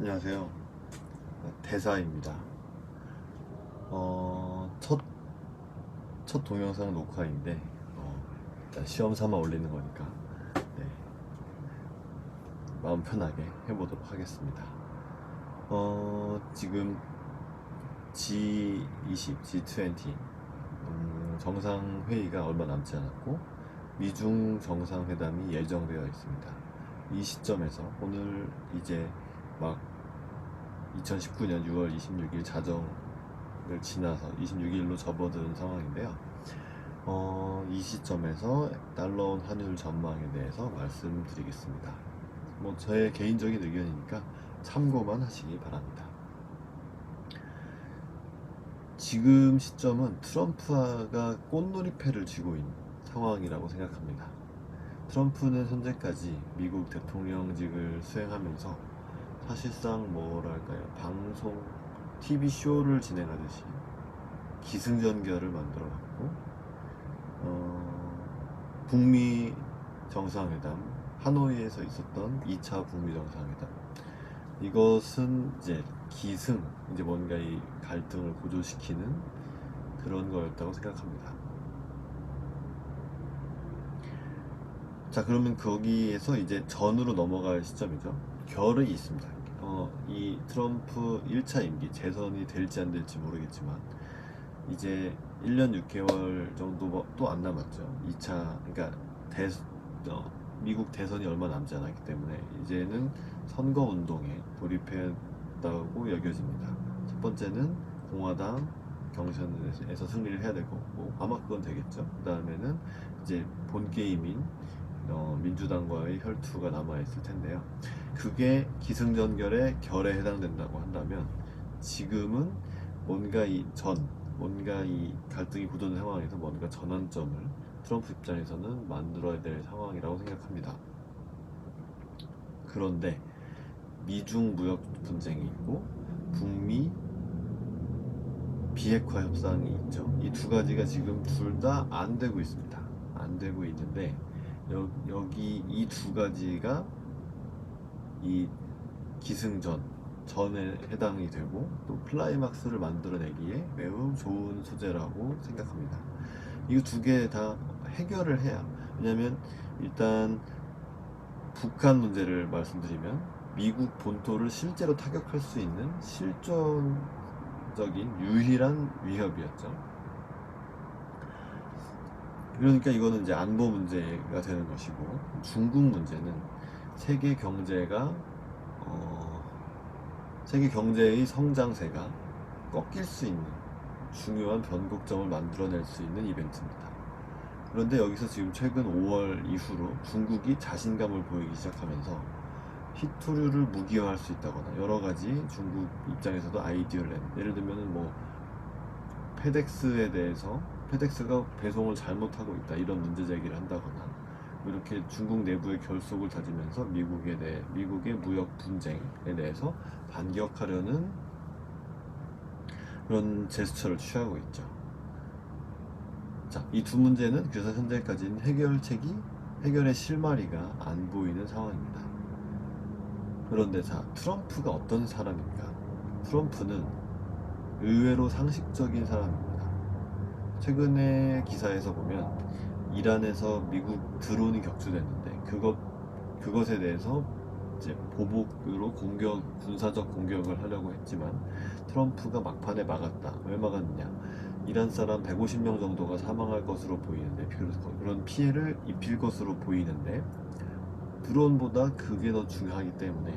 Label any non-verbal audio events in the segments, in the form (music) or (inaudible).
안녕하세요. 대사입니다. 어, 첫, 첫 동영상 녹화인데, 어, 일단 시험 삼아 올리는 거니까, 네. 마음 편하게 해보도록 하겠습니다. 어, 지금 G20, G20, 음, 정상회의가 얼마 남지 않았고, 미중 정상회담이 예정되어 있습니다. 이 시점에서 오늘 이제 막 2019년 6월 26일 자정을 지나서 26일로 접어든 상황인데요. 어, 이 시점에서 달러원 환율 전망에 대해서 말씀드리겠습니다. 뭐 저의 개인적인 의견이니까 참고만 하시기 바랍니다. 지금 시점은 트럼프가 꽃놀이패를 쥐고 있는 상황이라고 생각합니다. 트럼프는 현재까지 미국 대통령직을 수행하면서 사실상 뭐랄까요 방송 TV 쇼를 진행하듯이 기승전결을 만들어왔고 어, 북미 정상회담 하노이에서 있었던 2차 북미 정상회담 이것은 이제 기승 이제 뭔가 이 갈등을 고조시키는 그런 거였다고 생각합니다. 자 그러면 거기에서 이제 전으로 넘어갈 시점이죠. 결이 있습니다. 어, 이 트럼프 1차 임기 재선이 될지 안 될지 모르겠지만 이제 1년 6개월 정도 또 안 남았죠. 2차 그러니까 대, 어, 미국 대선이 얼마 남지 않았기 때문에 이제는 선거 운동에 돌입했다고 여겨집니다. 첫 번째는 공화당 경선에서 승리를 해야 될 거고 아마 그건 되겠죠. 그 다음에는 이제 본 게임인 어, 민주당과의 혈투가 남아 있을 텐데요. 그게 기승전결의 결에 해당된다고 한다면 지금은 뭔가 이 전, 뭔가 이 갈등이 고조된 상황에서 뭔가 전환점을 트럼프 입장에서는 만들어야 될 상황이라고 생각합니다. 그런데 미중 무역 분쟁이 있고 북미 비핵화 협상이 있죠. 이 두 가지가 지금 둘 다 안 되고 있습니다. 안 되고 있는데 여, 여기 이 두 가지가 이 기승전 전에 해당이 되고 또 클라이막스를 만들어내기에 매우 좋은 소재라고 생각합니다. 이 두 개 다 해결을 해야 왜냐하면 일단 북한 문제를 말씀드리면 미국 본토를 실제로 타격할 수 있는 실존적인 유일한 위협이었죠. 그러니까 이거는 이제 안보 문제가 되는 것이고 중국 문제는 세계 경제가 어, 세계 경제의 성장세가 꺾일 수 있는 중요한 변곡점을 만들어낼 수 있는 이벤트입니다. 그런데 여기서 지금 최근 5월 이후로 중국이 자신감을 보이기 시작하면서 히토류를 무기화할 수 있다거나 여러 가지 중국 입장에서도 아이디어를 낸 예를 들면은 뭐 페덱스에 대해서 페덱스가 배송을 잘못하고 있다 이런 문제 제기를 한다거나 뭐 이렇게 중국 내부의 결속을 다지면서 미국에 대해 미국의 무역 분쟁에 대해서 반격하려는 그런 제스처를 취하고 있죠. 자, 이 두 문제는 그래서 현재까지는 해결책이 해결의 실마리가 안 보이는 상황입니다. 그런데 자, 트럼프가 어떤 사람인가? 트럼프는 의외로 상식적인 사람입니다. 최근에 기사에서 보면 이란에서 미국 드론이 격추됐는데 그것 그것에 대해서 이제 보복으로 공격 군사적 공격을 하려고 했지만 트럼프가 막판에 막았다. 왜 막았느냐? 이란 사람 150명 정도가 사망할 것으로 보이는데 그런 피해를 입힐 것으로 보이는데 드론보다 그게 더 중요하기 때문에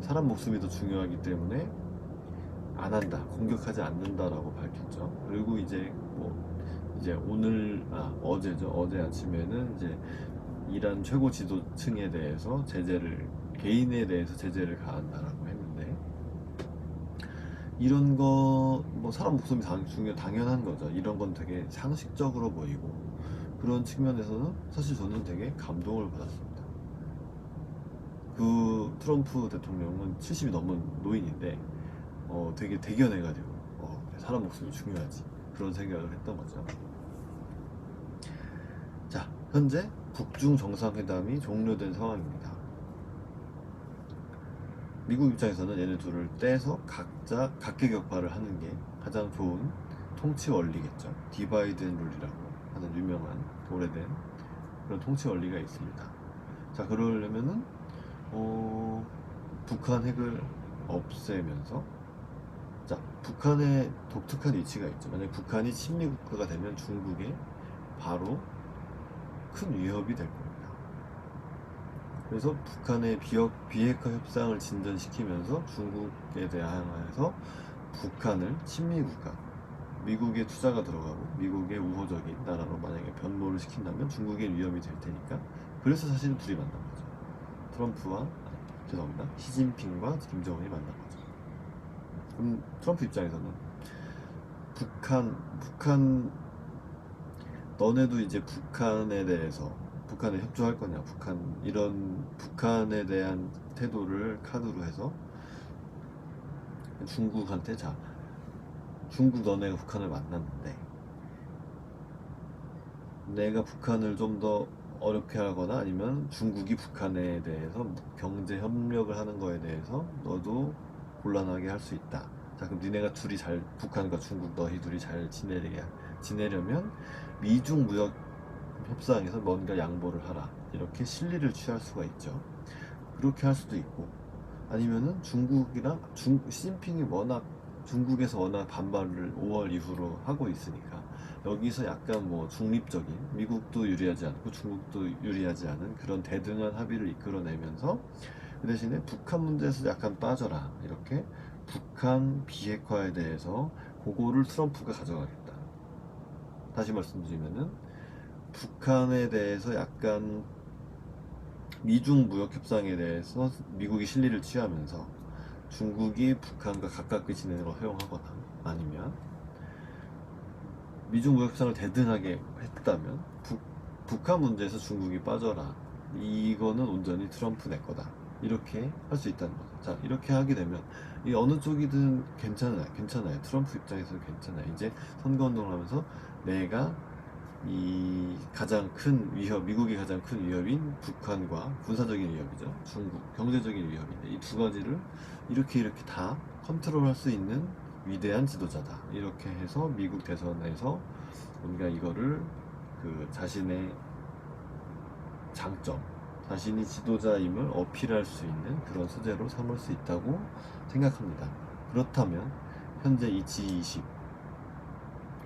사람 목숨이 더 중요하기 때문에 안 한다 공격하지 않는다라고 밝혔죠 그리고 이제 뭐 이제 오늘 아 어제죠. 어제 아침에는 이제 이란 최고 지도층에 대해서 제재를 개인에 대해서 제재를 가한다라고 했는데 이런 거 뭐 사람 목숨이 당, 중요 당연한 거죠. 이런 건 되게 상식적으로 보이고 그런 측면에서는 사실 저는 되게 감동을 받았습니다. 그 트럼프 대통령은 70이 넘은 노인인데 어 되게 대견해가지고 어 사람 목숨이 중요하지. 그런 생각을 했던 거죠. 자, 현재 북중 정상회담이 종료된 상황입니다. 미국 입장에서는 얘네 둘을 떼서 각자 각계 격파를 하는 게 가장 좋은 통치 원리겠죠. 디바이드 앤 룰이라고 하는 유명한 오래된 그런 통치 원리가 있습니다. 자 그러려면은 어, 북한 핵을 없애면서 자 북한의 독특한 위치가 있죠. 만약 북한이 친미 국가가 되면 중국에 바로 큰 위협이 될 겁니다. 그래서 북한의 비핵, 비핵화 협상을 진전시키면서 중국에 대항해서 북한을 친미국가, 미국의 투자가 들어가고 미국의 우호적인 나라로 만약에 변모를 시킨다면 중국의 위험이 될 테니까 그래서 사실은 둘이 만난 거죠. 트럼프와 죄송합니다. 시진핑과 김정은이 만난 거죠. 그럼 트럼프 입장에서는 북한 북한 너네도 이제 북한에 대해서 북한에 협조할 거냐 북한 이런 북한에 대한 태도를 카드로 해서 중국한테 자 중국 너네가 북한을 만났는데 내가 북한을 좀 더 어렵게 하거나 아니면 중국이 북한에 대해서 경제 협력을 하는 거에 대해서 너도 곤란하게 할 수 있다. 자 그럼 니네가 둘이 잘 북한과 중국 너희 둘이 잘 지내게 지내려면 미중 무역 협상에서 뭔가 양보를 하라 이렇게 실리를 취할 수가 있죠. 그렇게 할 수도 있고 아니면은 중국이랑 중 시진핑이 워낙 중국에서 워낙 반발을 5월 이후로 하고 있으니까 여기서 약간 뭐 중립적인 미국도 유리하지 않고 중국도 유리하지 않은 그런 대등한 합의를 이끌어내면서 그 대신에 북한 문제에서 약간 빠져라 이렇게 북한 비핵화에 대해서 그거를 트럼프가 가져가겠다. 다시 말씀드리면은 북한에 대해서 약간 미중 무역 협상에 대해서 미국이 실리를 취하면서 중국이 북한과 가깝게 지내는 걸 허용하거나 아니면 미중 무역 협상을 대등하게 했다면 북, 북한 문제에서 중국이 빠져라. 이거는 온전히 트럼프 내 거다 이렇게 할 수 있다는 거죠 자 이렇게 하게 되면 이 어느 쪽이든 괜찮아요 괜찮아요 트럼프 입장에서 괜찮아요 이제 선거운동을 하면서 내가 이 가장 큰 위협, 미국이 가장 큰 위협인 북한과 군사적인 위협이죠. 중국, 경제적인 위협인데 이 두 가지를 이렇게 이렇게 다 컨트롤할 수 있는 위대한 지도자다. 이렇게 해서 미국 대선에서 우리가 이거를 그 자신의 장점, 자신이 지도자임을 어필할 수 있는 그런 소재로 삼을 수 있다고 생각합니다. 그렇다면 현재 이 G20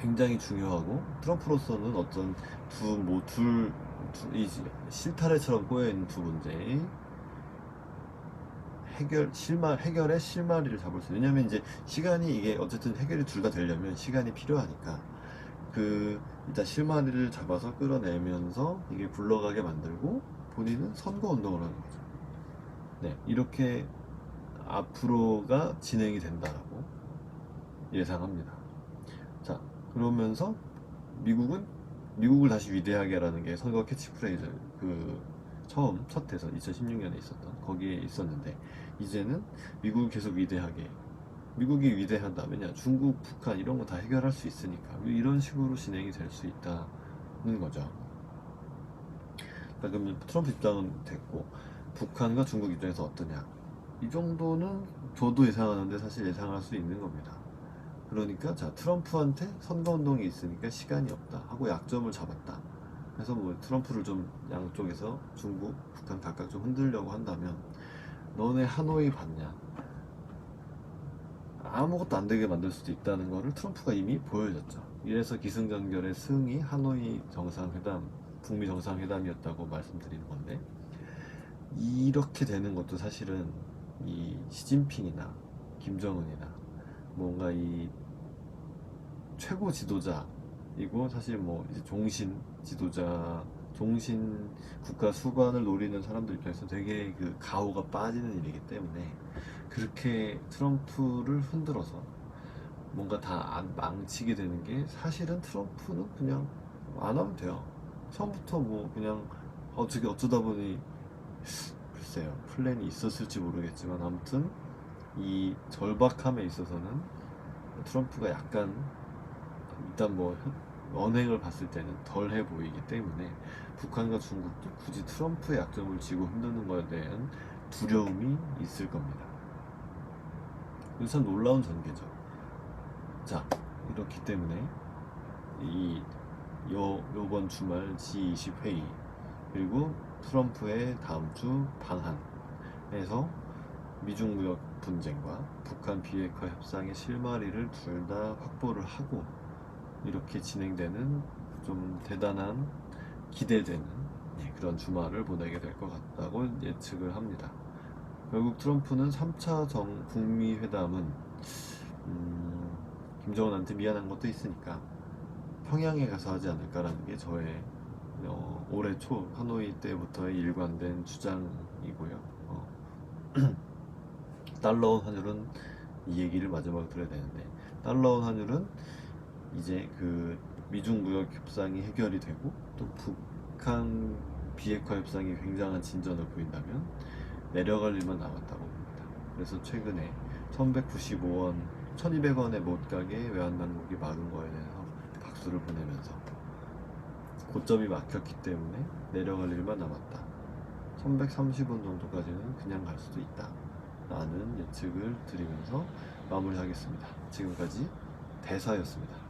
굉장히 중요하고 트럼프로서는 어떤 두 뭐둘 이 실타래처럼 꼬여 있는 두 문제 해결 실마 해결의 실마리를 잡을 수 왜냐면 이제 시간이 이게 어쨌든 해결이 둘 다 되려면 시간이 필요하니까 그 일단 실마리를 잡아서 끌어내면서 이게 굴러가게 만들고 본인은 선거 운동을 하는 거죠. 네 이렇게 앞으로가 진행이 된다라고 예상합니다. 자 그러면서 미국은 미국을 다시 위대하게라는 게 선거 캐치프레이즈 그 처음 첫 대선 2016년에 있었던 거기에 있었는데 이제는 미국을 계속 위대하게 미국이 위대하다 왜냐 중국 북한 이런 거 다 해결할 수 있으니까 이런 식으로 진행이 될 수 있다는 거죠. 그러면 트럼프 입장은 됐고 북한과 중국 입장에서 어떠냐? 이 정도는 저도 예상하는데 사실 예상할 수 있는 겁니다. 그러니까 자 트럼프한테 선거운동이 있으니까 시간이 없다 하고 약점을 잡았다. 그래서 뭐 트럼프를 좀 양쪽에서 중국, 북한 각각 좀 흔들려고 한다면 너네 하노이 봤냐 아무것도 안 되게 만들 수도 있다는 거를 트럼프가 이미 보여줬죠. 이래서 기승전결의 승이 하노이 정상회담 북미 정상회담이었다고 말씀드리는 건데 이렇게 되는 것도 사실은 이 시진핑이나 김정은이나 뭔가 이 최고 지도자이고 사실 뭐 종신 지도자 종신 국가 수반을 노리는 사람들 입장에서 되게 그 가오가 빠지는 일이기 때문에 그렇게 트럼프를 흔들어서 뭔가 다안 망치게 되는 게 사실은 트럼프는 그냥 안 하면 돼요. 처음부터 뭐 그냥 어떻게 어쩌다 보니 글쎄요 플랜이 있었을지 모르겠지만 아무튼 이 절박함에 있어서는 트럼프가 약간 일단 뭐 언행을 봤을 때는 덜해 보이기 때문에 북한과 중국도 굳이 트럼프의 약점을 쥐고 흔드는 것에 대한 두려움이 있을 겁니다. 참 놀라운 전개죠. 자, 이렇기 때문에 이 요, 요번 주말 G20 회의 그리고 트럼프의 다음 주 방한에서 미중 무역 분쟁과 북한 비핵화 협상의 실마리를 둘 다 확보를 하고 이렇게 진행되는 좀 대단한 기대되는 예, 그런 주말을 보내게 될 것 같다고 예측을 합니다. 결국 트럼프는 3차 정 북미 회담은 음, 김정은한테 미안한 것도 있으니까 평양에 가서 하지 않을까라는 게 저의 어, 올해 초 하노이 때부터의 일관된 주장이고요. 어, (clears throat) 달러원 환율은 이 얘기를 마지막으로 드려야 되는데 달러원 환율은 이제 그 미중 무역 협상이 해결이 되고 또 북한 비핵화 협상이 굉장한 진전을 보인다면 내려갈 일만 남았다고 봅니다. 그래서 최근에 1195원, 1200원에 못 가게 외환 당국이 막은 거에 대해서 박수를 보내면서 고점이 막혔기 때문에 내려갈 일만 남았다. 1130원 정도까지는 그냥 갈 수도 있다. 라는 예측을 드리면서 마무리하겠습니다. 지금까지 대사였습니다.